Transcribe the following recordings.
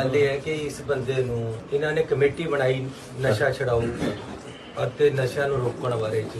ਗੱਲ ਇਹ ਹੈ ਕਿ ਇਸ ਬੰਦੇ ਨੂੰ ਇਹਨਾਂ ਨੇ ਕਮੇਟੀ ਬਣਾਈ ਨਸ਼ਾ ਛਡਾਊ ਅਤੇ ਨਸ਼ਾ ਨੂੰ ਰੋਕਣ ਬਾਰੇ ਚ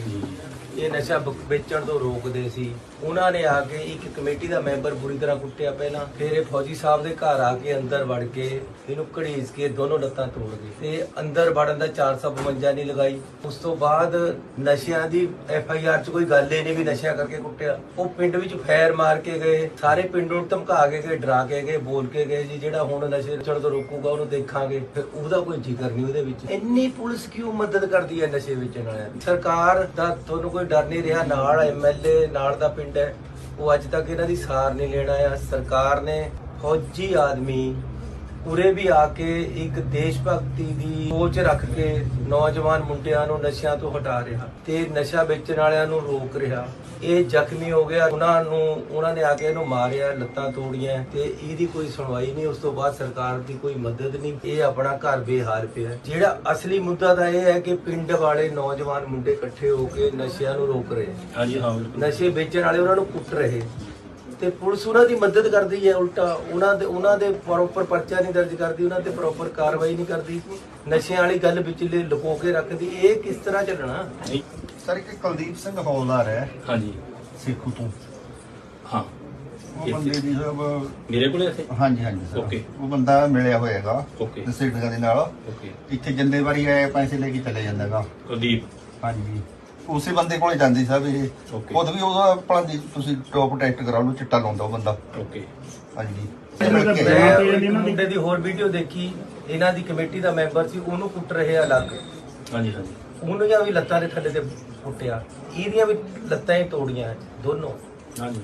ਇਹ ਨਸ਼ਾ ਵੇਚਣ ਤੋਂ ਰੋਕਦੇ ਸੀ। ਉਹਨਾਂ ਨੇ ਆ ਕੇ ਇੱਕ ਕਮੇਟੀ ਦਾ ਮੈਂਬਰ ਬੁਰੀ ਤਰ੍ਹਾਂ ਕੁੱਟਿਆ ਪਹਿਲਾਂ। ਫਿਰ ਇਹ ਫੌਜੀ ਸਾਹਿਬ ਦੇ ਘਰ ਆ ਕੇ ਅੰਦਰ ਵੜ ਕੇ ਇਹਨੂੰ ਘੜੀਸ ਕੇ ਦੋਨੋਂ ਲੱਤਾਂ ਤੋੜ ਗਏ। ਤੇ ਅੰਦਰ ਵੜਨ ਦਾ 452 ਨਹੀਂ ਲਗਾਈ। ਉਸ ਤੋਂ ਬਾਅਦ ਨਸ਼ਿਆਂ ਦੀ ਐਫ ਆਈ ਆਰ ਚ ਕੋਈ ਗੱਲ ਹੀ ਨਹੀਂ ਵੀ ਨਸ਼ਿਆਂ ਕਰਕੇ ਕੁੱਟਿਆ। ਉਹ ਪਿੰਡ ਵਿੱਚ ਫੈਰ ਮਾਰ ਕੇ ਗਏ। ਸਾਰੇ ਪਿੰਡ ਨੂੰ ਧਮਕਾ ਕੇ ਗਏ, ਡਰਾ ਕੇ ਗਏ, ਬੋਲ ਕੇ ਗਏ ਜੀ, ਜਿਹੜਾ ਹੁਣ ਨਸ਼ੇ ਚੜ ਤੋਂ ਰੋਕੂਗਾ ਉਹਨੂੰ ਦੇਖਾਂਗੇ। ਫਿਰ ਉਹਦਾ ਕੋਈ ਜ਼ਿਕਰ ਨਹੀਂ ਉਹਦੇ ਵਿੱਚ। ਇੰਨੀ ਪੁਲਿਸ ਕਿਉਂ ਮਦਦ ਕਰਦੀ ਹੈ ਨਸ਼ੇ ਵੇਚਣ ਵਾਲਿਆਂ ਦੀ? ਸਰਕਾਰ ਦਾ ਤੁਹਾਨੂੰ ਕੋਈ ਕੋਈ ਡਰ ਨਹੀਂ ਰਿਹਾ। ਨਾਲ ਐਮਐਲਏ ਨਾਲ ਦਾ ਪਿੰਡ ਹੈ। ਉਹ ਅੱਜ ਤੱਕ ਇਹਨਾਂ ਦੀ ਸਾਰ ਨਹੀਂ ਲੈਣਾ ਆ ਸਰਕਾਰ ਨੇ ਫੌਜੀ ਆਦਮੀ ਉਰੇ ਵੀ ਆ ਕੇ ਇੱਕ ਦੇਸ਼ ਭਗਤੀ ਦੀ ਸੋਚ ਰੱਖ ਕੇ ਨੌਜਵਾਨ ਮੁੰਡਿਆਂ ਨੂੰ ਨਸ਼ਿਆਂ ਤੋਂ ਹਟਾ ਰਿਹਾ ਤੇ ਨਸ਼ਾ ਵੇਚਣ ਵਾਲਿਆਂ ਨੂੰ ਰੋਕ ਰਿਹਾ। ਇਹ ਜ਼ਖਮੀ ਹੋ ਗਿਆ। ਉਹਨਾਂ ਨੂੰ ਉਹਨਾਂ ਨੇ ਆ ਕੇ ਇਹਨੂੰ ਮਾਰਿਆ ਲੱਤਾਂ ਤੋੜੀਆਂ ਤੇ ਇਹਦੀ ਕੋਈ ਸੁਣਵਾਈ ਨਹੀਂ। ਉਸ ਤੋਂ ਬਾਅਦ ਸਰਕਾਰ ਦੀ ਕੋਈ ਮਦਦ ਨਹੀਂ। ਇਹ ਆਪਣਾ ਘਰ ਬੇਹਾਲ ਪਿਆ। ਜਿਹੜਾ ਅਸਲੀ ਮੁੱਦਾ ਤਾਂ ਇਹ ਹੈ ਕਿ ਪਿੰਡ ਵਾਲੇ ਨੌਜਵਾਨ ਮੁੰਡੇ ਇਕੱਠੇ ਹੋ ਕੇ ਨਸ਼ਿਆਂ ਨੂੰ ਰੋਕ ਰਹੇ ਹਾਂਜੀ ਹਾਂ ਬਿਲਕੁਲ। ਨਸ਼ੇ ਵੇਚਣ ਵਾਲੇ ਉਹਨਾਂ ਨੂੰ ਕੁੱਟ ਰਹੇ। ਤੇ ਪੁਲਿਸ ਉਹਨਾਂ ਦੀ ਮਦਦ ਕਰਦੀ ਹੈ ਉਲਟਾ ਉਹਨਾਂ ਦੇ ਉਹਨਾਂ ਦੇ ਪ੍ਰੋਪਰ ਪਰਚਾ ਨਹੀਂ ਦਰਜ ਕਰਦੀ ਉਹਨਾਂ ਤੇ ਪ੍ਰੋਪਰ ਕਾਰਵਾਈ ਨਹੀਂ ਕਰਦੀ। ਨਸ਼ਿਆਂ ਵਾਲੀ ਗੱਲ ਵਿਚਲੇ ਲੁਕੋ ਕੇ ਰੱਖਦੀ। ਇਹ ਕਿਸ ਤਰ੍ਹਾਂ ਚੱਲਣਾ? ਨਹੀਂ। ਸਰ ਇੱਕ ਕੁਲਦੀਪ ਸਿੰਘ ਹੌਲਦਾਰ ਹੈ। ਹਾਂਜੀ। ਸੇਖੂ ਤੋਂ। ਹਾਂ। ਉਹ ਬੰਦੇ ਦੀ ਸਭ ਮੇਰੇ ਕੋਲੇ ਇੱਥੇ? ਹਾਂਜੀ ਹਾਂਜੀ ਸਰ. ਉਹ ਬੰਦਾ ਮਿਲਿਆ ਹੋਇਆਗਾ। Okay. ਨਸ਼ੇੜੀਆਂ ਦੇ ਨਾਲ। ਓਕੇ। ਇੱਥੇ ਜੰਦੇ ਵਾਰੀ ਆਏ ਪੈਸੇ ਲੈ ਕੇ ਚਲੇ ਜਾਂਦਾਗਾ। ਕੁਲਦੀਪ। ਹਾਂਜੀ। ਉਸੇ ਬੰਦੇ ਕੋਲੇ ਜਾਂਦੀ ਸਭ ਇਹ। Okay. ਖੁਦ ਵੀ ਉਹਦਾ ਆਪਣਾ ਦੀ ਤੁਸੀਂ ਟੌਪ ਟੈਸਟ ਕਰਾ ਲਓ ਚਿੱਟਾ ਲਾਉਂਦਾ ਉਹ ਬੰਦਾ। ਓਕੇ ਹਾਂਜੀ। ਮੈਂ ਮੁੰਡੇ ਦੀ ਹੋਰ ਵੀਡੀਓ ਦੇਖੀ ਇਹਨਾਂ ਦੀ ਕਮੇਟੀ ਦਾ ਮੈਂਬਰ ਸੀ ਉਹਨੂੰ ਕੁੱਟ ਰਹੇ ਆ ਅਲੱਗ। ਹਾਂਜੀ ਹਾਂਜੀ। ਉਹਨੂੰ ਵੀ ਲੱਤਾਂ ਦੇ ਥੱਲੇ ਤੇ ਕੁੱਟਿਆ ਇਹਦੀਆਂ ਵੀ ਲੱਤਾਂ ਹੀ ਤੋੜੀਆਂ ਦੋਨੋਂ। ਹਾਂਜੀ।